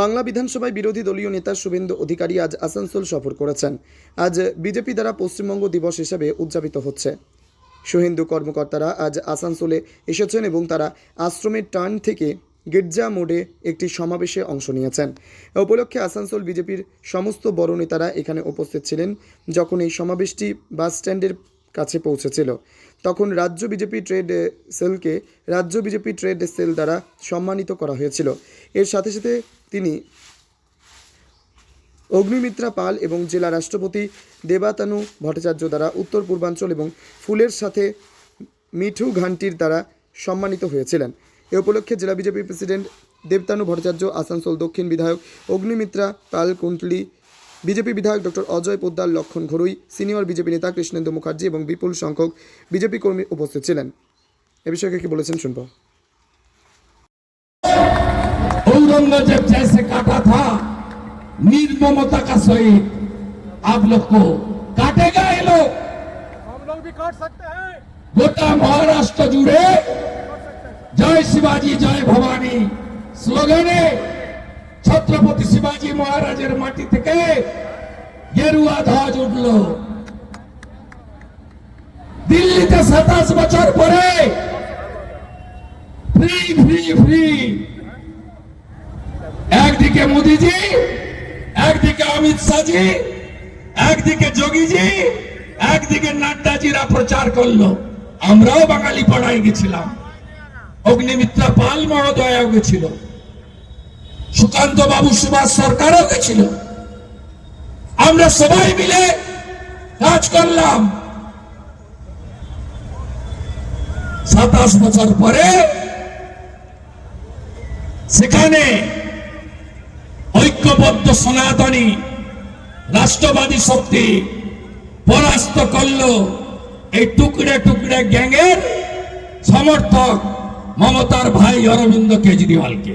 বাংলা বিধানসভায় বিরোধী দলীয় নেতা শুভেন্দু অধিকারী আজ আসানসোল সফর করেছেন। আজ বিজেপি দ্বারা পশ্চিমবঙ্গ দিবস হিসেবে উদযাপিত হচ্ছে। শুভেন্দু কর্মকর্তারা আজ আসানসোলে এসেছেন এবং তারা আশ্রমের টার্ন থেকে গির্জা মোড়ে একটি সমাবেশে অংশ নিয়েছেন। উপলক্ষে আসানসোল বিজেপির সমস্ত বড় নেতারা এখানে উপস্থিত ছিলেন। যখন এই সমাবেশটি বাস স্ট্যান্ডের কাছে পৌঁছেছিল। তখন রাজ্য বিজেপি ট্রেড সেলকে রাজ্য বিজেপি ট্রেড সেল দ্বারা সম্মানিত করা হয়েছিল। এর সাথে সাথে তিনি অগ্নিমিত্রা পাল এবং জেলা রাষ্ট্রপতি দেবাতানু ভট্টাচার্য দ্বারা উত্তর পূর্বাঞ্চল এবং ফুলের সাথে মিঠু ঘান্টির দ্বারা সম্মানিত হয়েছিলেন। এ উপলক্ষে জেলা বিজেপি প্রেসিডেন্ট দেবতানু ভট্টাচার্য, আসানসোল দক্ষিণ বিধায়ক অগ্নিমিত্রা পাল কুন্টলি বিজেপি বিধায়ক doctor Ajay Poddar Lakshman Gharui senior BJP নেতা কৃষ্ণেন্দু মুখার্জি এবং বিপুল সংখ্যক বিজেপি কর্মী উপস্থিত ছিলেন এ বিষয়ে কি বলেছেন শুনব औरंगजेब जैसे काटा था निर्ममता का सहित आप लोग को काटेगा ये लोग हम लोग भी काट सकते हैं গোটা মহারাষ্ট্র জুড়ে জয় শিবাজি জয় ভবানী স্লোগানে ছত্রপতি শিবাজি মহারাজের মাটি থেকে গেরুয়া ধ্বজ উঠল দিল্লিতে সাতাশ বছর পরে ফ্রি ফ্রি ফ্রি একদিকে মোদিজি একদিকে অমিত শাহজি একদিকে যোগীজি একদিকে নাড্ডাজিরা প্রচার করল আমরাও বাঙালি পাড়ায় গেছিলাম। অগ্নিমিত্রা পাল মহোদয়াও গেছিল। সুকান্ত বাবু সুভাষ সরকারও গেছিল। আমরা সবাই মিলে কাজ করলাম। সাতাশ বছর পরে সেখানে ঐক্যবদ্ধ সনাতনী রাষ্ট্রবাদী শক্তি পরাস্ত করল এই টুকরে টুকরে গ্যাংয়ের সমর্থক মমতার ভাই অরবিন্দ কেজরিওয়ালকে।